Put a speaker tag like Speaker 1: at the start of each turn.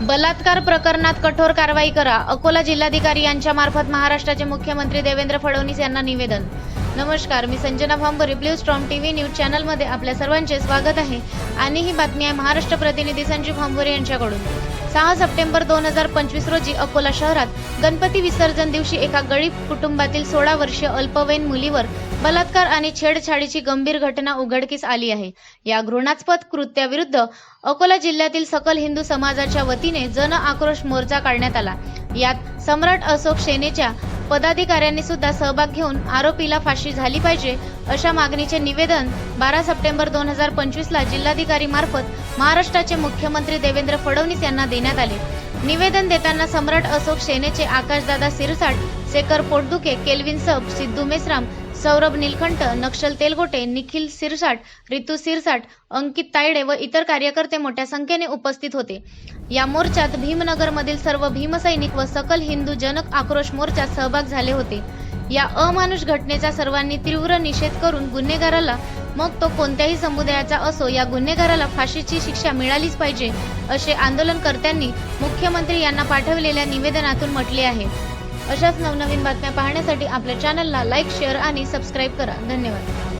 Speaker 1: बलात्कार प्रकरणात कठोर कारवाई करा अकोला जिल्हाधिकारी यांच्या मार्फत महाराष्ट्राचे मुख्यमंत्री देवेंद्र फडणवीस यांना निवेदन. नमस्कार मी Sanjana Bhambar blue storm TV news चॅनलमध्ये आपल्या सर्वांचे स्वागत आहे आणि ही बातमी आहे महाराष्ट्र प्रतिनिधी संजीव भांबरे यांच्याकडून. सहा सप्टेंबर दोन हजार पंचवीस रोजी अकोला शहरात गणपती विसर्जन दिवशी एका गरीब कुटुंबातील सोळा वर्षीय अल्पवयीन मुलीवर बलात्कार आणि छेडछाडीची गंभीर घटना उघडकीस आली आहे. या घृणास्पद कृत्याविरुद्ध अकोला जिल्ह्यातील सकल हिंदू समाजाच्या वतीने जन आक्रोश मोर्चा काढण्यात आला. यात सम्राट अशोक सेनेच्या पदाधिकाऱ्यांनी सुद्धा सहभाग घेऊन आरोपीला फाशी झाली पाहिजे अशा मागणीचे निवेदन बारा सप्टेंबर दोन हजार पंचवीसला जिल्हाधिकारी मार्फत महाराष्ट्राचे मुख्यमंत्री देवेंद्र फडणवीस यांना देण्यात आले. निवेदन देताना सम्राट अशोक सेनेचे आकाशदादा सिरसाट शेखर पोटदुके केल्विन सब सिद्धू मेश्राम सौरभ निलकंठ नक्षल तेलगोटे निखिल सिरसाट रितू सिरसाट अंकित तायडे व इतर कार्यकर्ते मोठ्या संख्येने उपस्थित होते. या मोर्चात भीमनगरमधील सर्व भीमसैनिक व सकल हिंदू जनक आक्रोश मोर्चात सहभाग झाले होते. या अमानुष घटनेचा सर्वांनी तीव्र निषेध करून गुन्हेगाराला मग तो कोणत्याही समुदायाचा असो या गुन्हेगाराला फाशीची शिक्षा मिळालीच पाहिजे असे आंदोलनकर्त्यांनी मुख्यमंत्री यांना पाठवलेल्या निवेदनातून म्हटले आहे. अशाच नवनवीन बातम्या पाहण्यासाठी आपल्या चॅनलला लाईक शेअर आणि सबस्क्राईब करा. धन्यवाद.